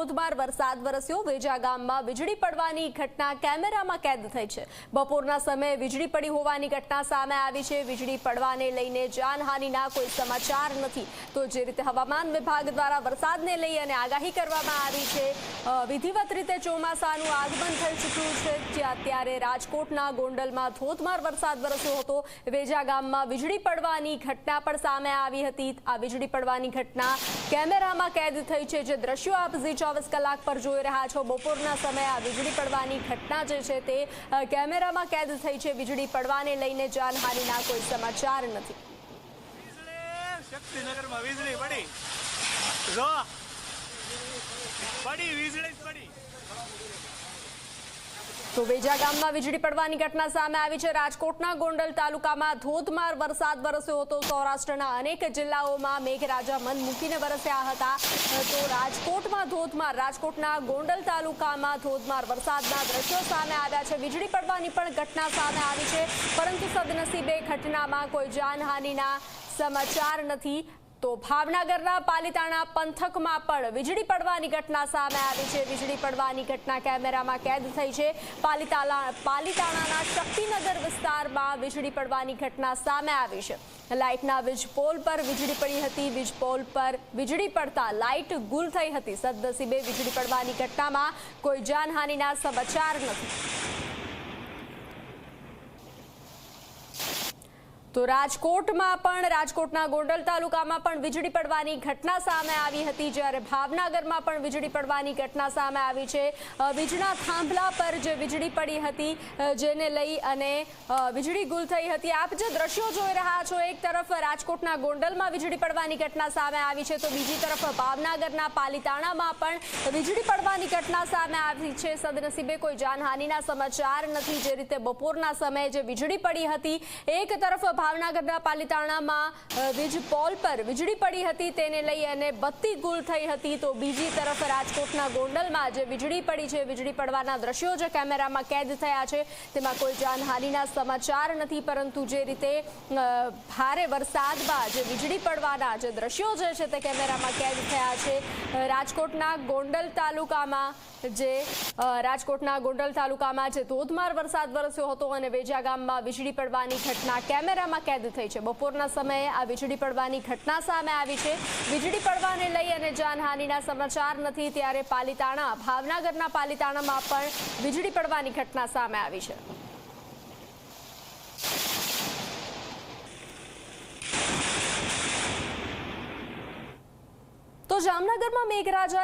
ધોધમાર વરસાદ વરસ્યો. વેજા ગામમાં વીજળી પડવાની ઘટના કેમેરામાં કેદ થઈ છે. બપોરના સમયે વીજળી પડી હોવાની ઘટના સામે આવી છે. વીજળી પડવાને લઈને જાનહાનિના કોઈ સમાચાર નથી. તો જે રીતે હવામાન વિભાગ દ્વારા વરસાદને લઈ અને આગાહી કરવામાં આવી છે વિધિવત રીતે ચોમાસાનું આગમન થઈ ચૂક્યું છે. જે અત્યારે રાજકોટના ગોંડલમાં ધોધમાર વરસાદ વરસ્યો હતો. વેજા ગામમાં વીજળી પડવાની ઘટના પણ સામે આવી હતી. આ વીજળી પડવાની ઘટના કેમેરામાં કેદ થઈ છે. જે દ્રશ્યો આપ ચોવીસ કલાક પર જોઈ રહ્યા છો. બપોરના સમયે આ વીજળી પડવાની ઘટના જે છે તે કેમેરામાં કેદ થઈ છે વીજળી પડવાને લઈને જાનહાનિના કોઈ સમાચાર નથી. પડી. વીજળી પડી. તો વેજા ગામમાં વીજળી પડવાની ઘટના સામે આવી છે. રાજકોટના ગોંડલ તાલુકામાં ધોધમાર વરસાદ વરસ્યો હતો. સૌરાષ્ટ્રના અનેક જિલ્લાઓમાં મેઘરાજા મન મૂકીને વરસ્યા હતા. તો રાજકોટમાં ધોધમાર, રાજકોટના ગોંડલ તાલુકામાં ધોધમાર વરસાદના દ્રશ્યો સામે આવ્યા છે. વીજળી પડવાની પણ ઘટના સામે આવી છે. પરંતુ સદનસીબે ઘટનામાં કોઈ જાનહાનિના સમાચાર નથી. તો ભાવનગરના પાલિતાણા પંથકમાં પણ વીજળી પડવાની ઘટના સામે આવી છે. વીજળી પડવાની ઘટના કેમેરામાં કેદ થઈ છે. પાલિતાલા, પાલિતાણાના શક્તિનગર વિસ્તારમાં વીજળી પડવાની ઘટના સામે આવી છે. લાઇટના વીજ પોલ પર વીજળી પડી હતી. વીજ પોલ પર વીજળી પડતા લાઇટ ગુલ થઈ હતી. સદનસીબે વીજળી પડવાની ઘટનામાં કોઈ જાનહાનિના સમાચાર નથી. તો રાજકોટમાં પણ, રાજકોટના ગોંડલ તાલુકામાં પણ વીજળી પડવાની ઘટના સામે આવી હતી. જ્યારે ભાવનગરમાં પણ વીજળી પડવાની ઘટના સામે આવી છે. વીજળીના થાંભલા પર જે વીજળી પડી હતી જેને લઈ અને વીજળી ગુલ થઈ હતી. આપ જે દ્રશ્યો જોઈ રહ્યા છો, એક તરફ રાજકોટના ગોંડલમાં વીજળી પડવાની ઘટના સામે આવી છે, તો બીજી તરફ ભાવનગરના પાલિતાણામાં પણ વીજળી પડવાની ઘટના સામે આવી છે. સદનસીબે કોઈ જાનહાનિના સમાચાર નથી. જે રીતે બપોરના સમયે જે વીજળી પડી હતી, એક તરફ ભાવનગરના પાલિતાણામાં વીજ પોલ પર વીજળી પડી હતી તેને લઈ અને બત્તી ગુલ થઈ હતી તો બીજી તરફ રાજકોટના ગોંડલમાં જે વીજળી પડી છે, વીજળી પડવાના દ્રશ્યો જે કેમેરામાં કેદ થયા છે, તેમાં કોઈ જાનહાનિના સમાચાર નથી, પરંતુ જે રીતે ભારે વરસાદ બાદ જે વીજળી પડવાના જે દ્રશ્યો જે છે તે કેમેરામાં કેદ થયા છે. રાજકોટના ગોંડલ તાલુકામાં જે રાજકોટના ગોંડલ તાલુકામાં જે ધોધમાર વરસાદ વરસ્યો હતો અને વેજા ગામમાં વીજળી પડવાની ઘટના કેમેરામાં કેદ થઈ છે. બપોરના સમયે આ વીજળી પડવાની ઘટના સામે આવી છે. વીજળી પડવાને લઈ અને જાનહાનિના સમાચાર નથી ત્યારે પાલિતાણા, ભાવનગરના પાલિતાણામાં પણ વીજળી પડવાની ઘટના સામે આવી છે. તો જામનગરમાં મેઘરાજા